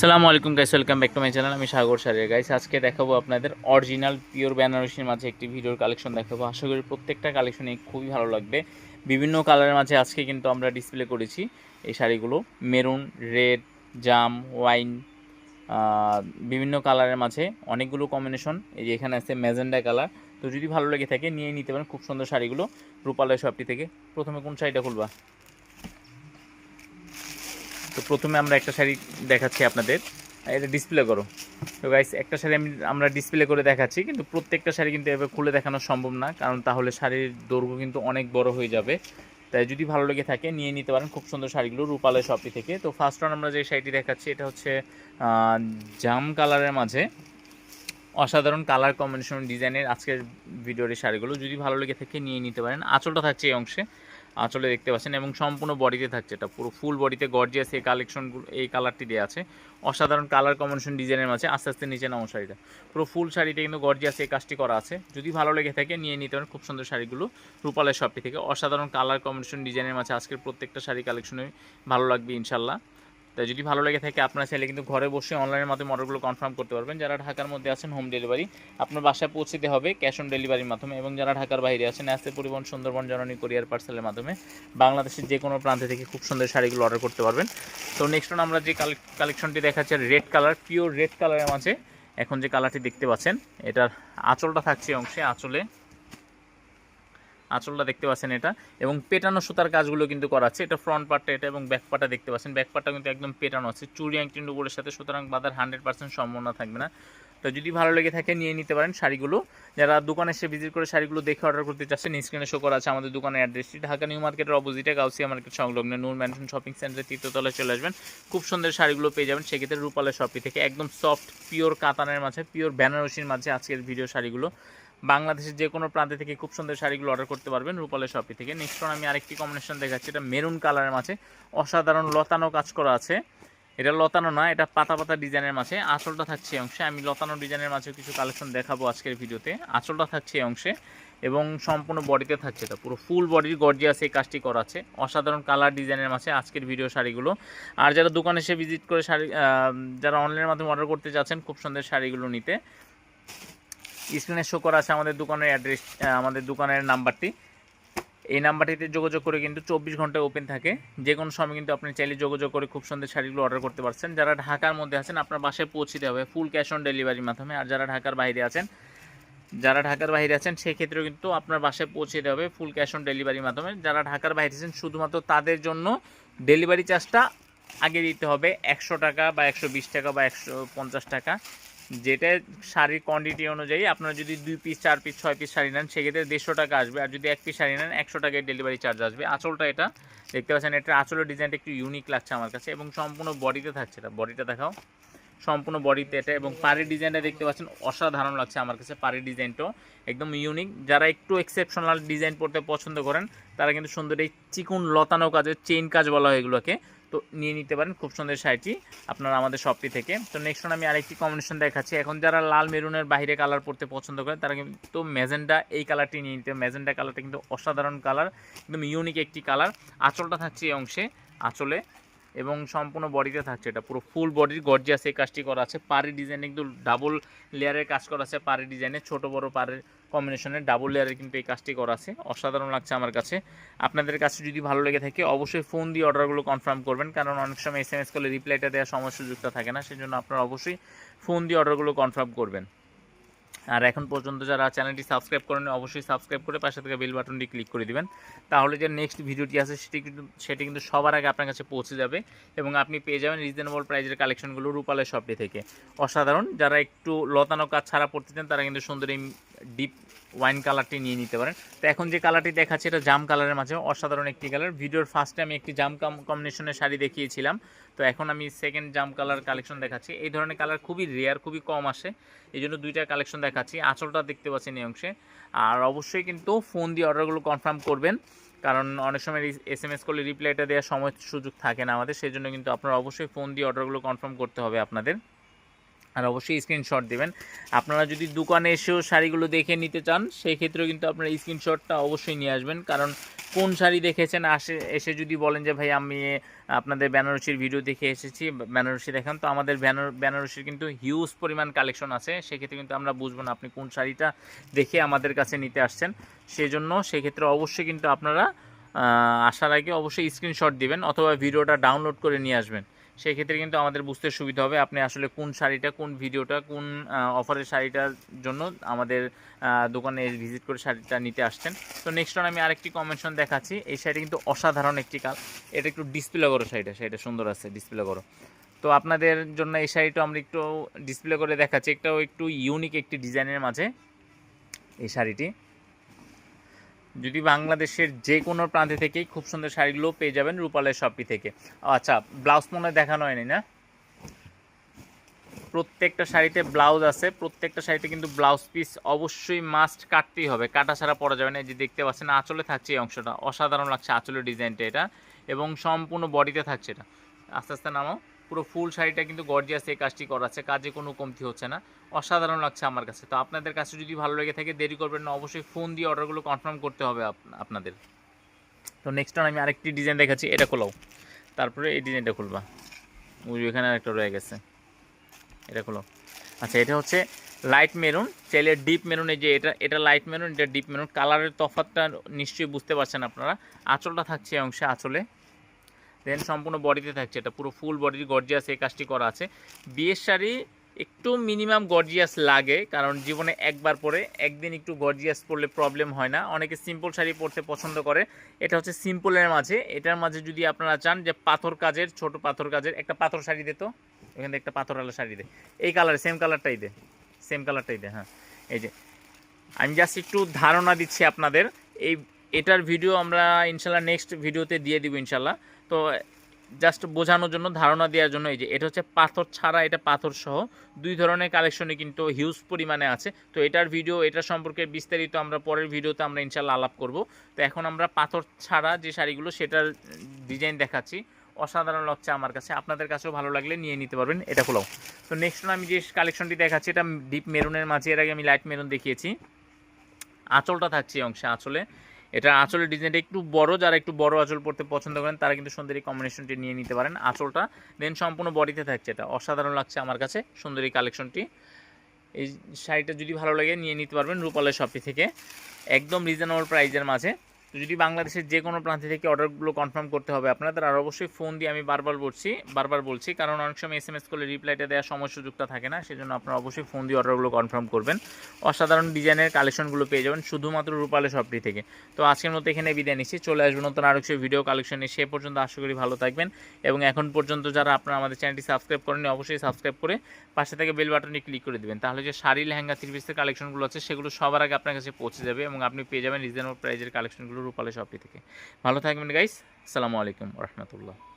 সালামু আলাইকুম guys welcome back to my channel আমি সাগর সারিয়া। গাইস আজকে দেখাবো আপনাদের অরিজিনাল পিওর বেনারসির মাঝে একটি ভিডিওর কালেকশন দেখাবো। আশা করি প্রত্যেকটা কালেকশনই খুবই ভালো লাগবে। বিভিন্ন কালারের মাঝে আজকে কিন্তু আমরা ডিসপ্লে করেছি এই শাড়িগুলো। মেরুন রেড জাম ওয়াইন বিভিন্ন কালারের মাঝে অনেকগুলো কম্বিনেশন এই যে এখানে আছে ম্যাজেন্ডা কালার তো যদি ভালো লেগে থাকে, নিয়ে নিতে পারেন। খুব সুন্দর শাড়িগুলো। রূপালয় শপটি থেকে প্রথমে কোন শাড়িটা খুলবা? তো প্রথমে আমরা একটা শাড়ি দেখাচ্ছি আপনাদের। এটা ডিসপ্লে করো। তো গাইস একটা শাড়ি আমি আমরা ডিসপ্লে করে দেখাচ্ছি, কিন্তু প্রত্যেকটা শাড়ি কিন্তু এভাবে খুলে দেখানো সম্ভব না, কারণ তাহলে শাড়ির দৈর্ঘ্য কিন্তু অনেক বড় হয়ে যাবে। তাই যদি ভালো লেগে থাকে, নিয়ে নিতে পারেন। খুব সুন্দর শাড়িগুলো রূপালয় শপটি থেকে। তো ফার্স্ট ওয়ান আমরা যে শাড়িটি দেখাচ্ছি, এটা হচ্ছে জাম কালারের মাঝে। অসাধারণ কালার কম্বিনেশন ডিজাইনের আজকের ভিডিওর এই শাড়িগুলো। যদি ভালো লেগে থাকে, নিয়ে নিতে পারেন। আঁচলটা থাকছে এই অংশে। আঁচলে দেখতে পাচ্ছেন এবং সম্পূর্ণ বডিতে থাকছে এটা। পুরো ফুল বডিতে গর্জিয়াস এই কালেকশনগুলো এই কালারটি দেওয়া আছে। অসাধারণ কালার কম্বিনেশন ডিজাইনের মাঝে আস্তে আস্তে নিচে নামো শাড়িটা। পুরো ফুল শাড়িটা কিন্তু গর্জিয়াস এই কাজটি করা আছে। যদি ভালো লেগে থাকে নিয়ে নিতে পারেন। খুব সুন্দর শাড়িগুলো রূপালের শপটি থেকে। অসাধারণ কালার কম্বিনেশন ডিজাইনের মাঝে আজকের প্রত্যেকটা শাড়ি কালেকশনে ভালো লাগবে ইনশাল্লাহ। তাই যদি ভালো লেগে থাকে আপনার চাইলে কিন্তু ঘরে বসে অনলাইনের মাধ্যমে অর্ডারগুলো কনফার্ম করতে পারবেন। যারা ঢাকার মধ্যে আছেন হোম ডেলিভারি আপনার বাসায় পৌঁছতে হবে ক্যাশ অন ডেলিভারির মাধ্যমে এবং যারা ঢাকার বাইরে আছেন আসতে পরিবহন সুন্দরবন জননী কোরিয়ার পার্সেলের মাধ্যমে বাংলাদেশের যে কোনো প্রান্ত থেকে খুব সুন্দর শাড়িগুলো অর্ডার করতে পারবেন। তো নেক্সট আমরা যে কালেকশনটি দেখাচ্ছি রেড কালার পিওর রেড কালারের মাঝে। এখন যে কালারটি দেখতে পাচ্ছেন, এটার আঁচলটা থাকছে অংশে, আঁচলে আঁচলটা দেখতে পাচ্ছেন এটা। এবং পেটানো সুতার কাজগুলো কিন্তু করা আছে। এটা ফ্রন্ট পার্টটা এটা এবং ব্যাক পার্টটা দেখতে পাচ্ছেন। ব্যাক পার্টটা কিন্তু একদম পেটানো আছে। চুরি অ্যাংটিন উপরের সাথে, সুতরাং বাদার হান্ড্রেড পার্সেন্ট সম্ভাবনা থাকবে না। তো যদি ভালো লেগে থাকে, নিয়ে নিতে পারেন শাড়িগুলো। যারা দোকানে এসে ভিজিট করে শাড়িগুলো দেখে অর্ডার করতে চাচ্ছেন স্ক্রিনে শো করা আছে আমাদের দোকানের অ্যাড্রেসটি ঢাকা নিউ মার্কেটের অপোজিটে গাউসিয়া মার্কেট সংলগ্ন নূর ম্যানশন শপিং সেন্টারের তৃতীয়তলায় চলে আসবেন। খুব সুন্দর শাড়িগুলো পেয়ে যাবেন। সেক্ষেত্রে রূপালের শপি থেকে একদম সফট পিওর কাতানের মাঝে পিওর বেনারসির মাঝে আজকের ভিডিও শাড়িগুলো। বাংলাদেশের যে কোনো প্রান্ত থেকে খুব সুন্দর শাড়িগুলো অর্ডার করতে পারবেন রূপালের শপি থেকে। নেক্সট আমি আরেকটি কম্বিনেশন দেখাচ্ছি, এটা মেরুন কালারের মাঝে। অসাধারণ লতানো কাজ করা আছে। এটা লতানো না এটা পাতা পাতা ডিজাইনের মাঝে। আঁচলটা থাকছে এই অংশে। আমি লতানো ডিজাইনের মাঝে কিছু কালেকশন দেখাবো আজকের ভিডিওতে। আঁচলটা থাকছে এই অংশে এবং সম্পূর্ণ বডিতে থাকছে এটা। পুরো ফুল বডির গর্জিয়াস এই কাজটি করা আছে। অসাধারণ কালার ডিজাইনের মাঝে আজকের ভিডিও শাড়িগুলো। আর যারা দোকানে এসে ভিজিট করে শাড়ি যারা অনলাইনের মাধ্যমে অর্ডার করতে যাচ্ছেন, খুব সুন্দর শাড়িগুলো নিতে। স্ক্রিনে শো করা আছে আমাদের দোকানের অ্যাড্রেস আমাদের দোকানের নাম্বারটি। এই নাম্বারটিতে যোগাযোগ করে কিন্তু চব্বিশ ঘণ্টা ওপেন থাকে। যে কোনো সময় কিন্তু আপনি চাইলে যোগাযোগ করে খুব সুন্দর শাড়িগুলো অর্ডার করতে পারছেন। যারা ঢাকার মধ্যে আছেন, আপনার বাসায় পৌঁছে দেওয়া হবে ফুল ক্যাশ অন ডেলিভারির মাধ্যমে। আর যারা ঢাকার বাইরে আছেন, যারা ঢাকার বাইরে আছেন, সেক্ষেত্রেও কিন্তু আপনার বাসায় পৌঁছে দেওয়া হবে ফুল ক্যাশ অন ডেলিভারির মাধ্যমে। যারা ঢাকার বাইরে আছেন, শুধুমাত্র তাদের জন্য ডেলিভারি চার্জটা আগে দিতে হবে একশো টাকা বা একশো বিশ টাকা বা একশো পঞ্চাশ টাকা। যেটা শাড়ির কোয়ান্টিটি অনুযায়ী আপনারা যদি দুই পিস চার পিস ছয় পিস শাড়ি নেন, সেক্ষেত্রে দেড়শো টাকা আসবে। আর যদি এক পিস শাড়ি নেন, একশো টাকায় ডেলিভারি চার্জ আসবে। আঁচলটা এটা। দেখতে পাচ্ছেন এটা আঁচলের ডিজাইনটা একটু ইউনিক লাগছে আমার কাছে এবং সম্পূর্ণ বডিতে থাকছে এটা। বডিটা দেখাও। সম্পূর্ণ বডিতে এটা এবং পাড়ির ডিজাইনটা দেখতে পাচ্ছেন, অসাধারণ লাগছে আমার কাছে পাড়ির ডিজাইনটাও একদম ইউনিক যারা একটু এক্সেপশনাল ডিজাইন পড়তে পছন্দ করেন, তারা কিন্তু সুন্দর এই চিকুন লতানো কাজের চেইন কাজ বলা হয় এগুলোকে। তো নিয়ে নিতে পারেন খুব সুন্দর শাড়িটি আপনারা আমাদের শপটি থেকে। তো নেক্সট আমি আরেকটি কম্বিনেশন দেখাচ্ছি। এখন যারা লাল মেরুনের বাইরে কালার পরতে পছন্দ করে, তারা কিন্তু মেজেন্ডা এই কালারটি নিয়ে নিতে মেজেন্ডা কালারটা কিন্তু অসাধারণ কালার একদম ইউনিক একটি কালার আঁচলটা থাকছে এই অংশে, আঁচলে। এবং সম্পূর্ণ বডিতে থাকছে এটা। পুরো ফুল বডির গর্জিয়াস এই কাজটি করা আছে। পাড়ি ডিজাইন কিন্তু ডাবল লেয়ারের কাজ করা আছে পাড়ি ডিজাইনে ছোট, বড় পাড়ের কম্বিনেশনের ডাবল লেয়ারের কিন্তু এই কাজটি করা আছে। অসাধারণ লাগছে আমার কাছে। আপনাদের কাছে যদি ভালো লেগে থাকে, অবশ্যই ফোন দিয়ে অর্ডারগুলো কনফার্ম করবেন, কারণ অনেক সময় এস এম এস করলে রিপ্লাইটা দেওয়ার সময় সুযোগটা থাকে না সেই জন্য আপনারা অবশ্যই ফোন দিয়ে অর্ডারগুলো কনফার্ম করবেন। আর এখন পর্যন্ত যারা চ্যানেলটি সাবস্ক্রাইব করেন অবশ্যই সাবস্ক্রাইব করে পাশে থেকে বেল বাটনটি ক্লিক করে দিবেন। তাহলে যে নেক্সট ভিডিওটি আছে, সেটি কিন্তু সেটি কিন্তু সবার আগে আপনার কাছে পৌঁছে যাবে এবং আপনি পেয়ে যাবেন রিজনেবল প্রাইজের কালেকশনগুলো রূপালের শপটি থেকে। অসাধারণ, যারা একটু লতানো কাজ ছাড়া পড়তে চান, তারা কিন্তু সুন্দর এই ডিপ ওয়াইন কালারটি নিয়ে নিতে পারেন। তো এখন যে কালারটি দেখাচ্ছে, এটা জাম কালারের মাঝে অসাধারণ একটি কালার ভিডিওর ফার্স্টে আমি একটি জাম কম্বিনেশনের শাড়ি দেখিয়েছিলাম। তো এখন আমি সেকেন্ড জাম কালার কালেকশন দেখাচ্ছি। এই ধরনের কালার খুবই রেয়ার খুবই কম আসে। এই জন্য দুইটা কালেকশন দেখাচ্ছি। আঁচলটা দেখতে পাচ্ছেন এই অংশে। আর অবশ্যই কিন্তু ফোন দিয়ে অর্ডারগুলো কনফার্ম করবেন। কারণ অনেক সময় এস এম এস করলে রিপ্লাইটা দেওয়ার সময় সুযোগ থাকে না আমাদের। সেই জন্য কিন্তু আপনারা অবশ্যই ফোন দিয়ে অর্ডারগুলো কনফার্ম করতে হবে আপনাদের। আর অবশ্যই স্ক্রিনশট দেবেন। আপনারা যদি দোকানে এসেও শাড়িগুলো দেখে নিতে চান সেই ক্ষেত্রেও কিন্তু আপনারা স্ক্রিনশটটা অবশ্যই নিয়ে আসবেন। কারণ কোন শাড়ি দেখেছেন, আসে, এসে যদি বলেন যে, ভাই, আমি আপনাদের বেনারসির ভিডিও দেখে এসেছি বেনারসি দেখান। তো আমাদের বেনার, বেনারসির কিন্তু হিউজ পরিমাণ কালেকশন আছে। সেক্ষেত্রে কিন্তু আমরা বুঝব না আপনি কোন শাড়িটা দেখে আমাদের কাছে নিতে আসছেন। সেজন্য সেক্ষেত্রে অবশ্যই কিন্তু আপনারা আসার আগে অবশ্যই স্ক্রিনশট দিবেন অথবা ভিডিওটা ডাউনলোড করে নিয়ে আসবেন। সেই ক্ষেত্রে কিন্তু আমাদের বুঝতে সুবিধা হবে আপনি আসলে কোন শাড়িটা, কোন ভিডিওটা, কোন অফারের শাড়িটার জন্য আমাদের দোকানে ভিজিট করে শাড়িটা নিতে আসছেন। তো নেক্সট অন আমি আরেকটি কমেন্টশন দেখাচ্ছি। এই শাড়িটা কিন্তু অসাধারণ একটি কাল এটা একটু ডিসপ্লে করো শাড়িটা শাড়িটা সুন্দর আছে ডিসপ্লে করো। তো আপনাদের জন্য এই শাড়িটা আমরা একটু ডিসপ্লে করে দেখাচ্ছি। একটাও একটু ইউনিক একটি ডিজাইনের মাঝে এই শাড়িটি। যদি বাংলাদেশের যে কোনো প্রান্তে থেকেই খুব সুন্দর শাড়িগুলো পেয়ে যাবেন রূপালের শপি থেকে। আচ্ছা ব্লাউজ মনে দেখানো হয়নি না? প্রত্যেকটা শাড়িতে ব্লাউজ আছে, প্রত্যেকটা শাড়িতে কিন্তু ব্লাউজ পিস অবশ্যই মাস্ট কাটতেই হবে। কাটা ছাড়া পরা যাবে না, এই যে দেখতে পাচ্ছেন, আঁচলে থাকছে এই অংশটা। অসাধারণ লাগছে আঁচলের ডিজাইনটা এটা এবং সম্পূর্ণ বডিতে থাকছে এটা। আস্তে আস্তে নামাও। পুরো ফুল শাড়িটা কিন্তু গর্জিয়াস এই কাজটি করা আছে কাজে কোনো কমতি হচ্ছে না। অসাধারণ লাগছে আমার কাছে। তো আপনাদের কাছে যদি ভালো লেগে থাকে, দেরি করবেন না, অবশ্যই ফোন দিয়ে অর্ডারগুলো কনফার্ম করতে হবে আপ- আপনাদের। তো নেক্সট আমি আরেকটি ডিজাইন দেখাচ্ছি, এটা খোলাও। তারপরে এই ডিজাইনটা খুলবা। ওই এখানে আরেকটা রয়ে গেছে। এটা খোলো আচ্ছা এটা হচ্ছে লাইট মেরুন চাইলে ডিপ মেরুন এই যে এটা এটা লাইট মেরুন এটা ডিপ মেরুন কালারের তফাতটা নিশ্চয়ই বুঝতে পারছেন আপনারা। আঁচলটা থাকছে অংশে, আঁচলে। দেন সম্পূর্ণ বডিতে থাকছে। এটা পুরো ফুল বডির গর্জিয়াস এই কাজটি করা আছে। বিয়ের শাড়ি একটু মিনিমাম গর্জিয়াস লাগে, কারণ জীবনে একবার পরে, একদিন একটু গর্জিয়াস পরলে প্রবলেম হয় না। অনেকে সিম্পল শাড়ি পরতে পছন্দ করে। এটা হচ্ছে সিম্পলের মাঝে। এটার মাঝে যদি আপনারা চান যে পাথর কাজের, ছোট পাথর কাজের, একটা পাথর শাড়ি দে তো। এখানে একটা পাথরওয়ালা শাড়ি দে। এই কালার সেম কালারটাই দে। সেম কালারটাই দে হ্যাঁ। এই যে, আমি জাস্ট একটু ধারণা দিচ্ছি আপনাদের। এই এটার ভিডিও আমরা ইনশাল্লাহ নেক্সট ভিডিওতে দিয়ে দিব ইনশাল্লাহ। তো জাস্ট বোঝানোর জন্য, ধারণা দেওয়ার জন্য এই যে, এটা হচ্ছে পাথর ছাড়া এটা পাথর সহ। দুই ধরনের কালেকশনে কিন্তু হিউজ পরিমাণে আছে। তো, এটার ভিডিও এটা সম্পর্কে বিস্তারিত আমরা পরের ভিডিওতে আমরা ইনশাল্লাহ আলাপ করব। তো, এখন আমরা পাথর ছাড়া যে শাড়িগুলো, সেটার ডিজাইন দেখাচ্ছি। অসাধারণ লাগছে আমার কাছে। আপনাদের কাছেও ভালো লাগলে নিয়ে নিতে পারবেন। এটা খোলাও। তো নেক্সট আমি যে কালেকশনটি দেখাচ্ছি, এটা ডিপ মেরুনের মাঝে, এর আগে আমি লাইট মেরুন দেখিয়েছি। আঁচলটা থাকছে অংশে, আঁচলে। এটা আঁচলের ডিজাইনটা একটু বড়, যারা একটু বড় আঁচল পড়তে পছন্দ করেন, তারা কিন্তু সুন্দরী কম্বিনেশনটি নিয়ে নিতে পারেন আঁচলটা। দেন সম্পূর্ণ বডিতে থাকছে এটা। অসাধারণ লাগছে আমার কাছে সুন্দরী কালেকশনটি এই শাড়িটা যদি ভালো লাগে, নিয়ে নিতে পারবেন রূপালের শপি থেকে। একদম রিজনেবল প্রাইজের মাঝে। তো যদি বাংলাদেশের যে কোনো প্রান্ত থেকে অর্ডারগুলো কনফার্ম করতে হবে, আপনাদের আর অবশ্যই ফোন দিয়ে আমি বারবার বলছি বারবার বলছি, কারণ অনেক সময় এস এম এস করলে রিপ্লাইটা দেওয়ার সময় সুযোগটা থাকে না, সেজন্য আপনারা অবশ্যই ফোন দিয়ে অর্ডারগুলো কনফার্ম করবেন। অসাধারণ ডিজাইনের কালেকশনগুলো পেয়ে যাবেন, শুধুমাত্র রূপালে শপটি থেকে। তো আজকের মতো এখানে বিদায় নিচ্ছি, চলে আসবেন নতুন আরও কিছু ভিডিও কালেকশন সে পর্যন্ত আশা করি ভালো থাকবেন, এবং এখন পর্যন্ত যারা আপনারা আমাদের চ্যানেলটি সাবস্ক্রাইব করেনি অবশ্যই সাবস্ক্রাইব করে পাশে থেকে বেল বাটনে ক্লিক করে দেবেন। তাহলে যে শাড়ি, লেহেঙ্গা থ্রি পিসের কালেকশনগুলো আছে, সেগুলো সবার আগে আপনার কাছে পৌঁছে যাবে, এবং আপনি পেয়ে যাবেন রিজনেবল প্রাইজের কালেকশনগুলো রূপালে শপটি থেকে। ভালো থাকবেন গাইস আসসালামু আলাইকুম রহমতুল্লাহ।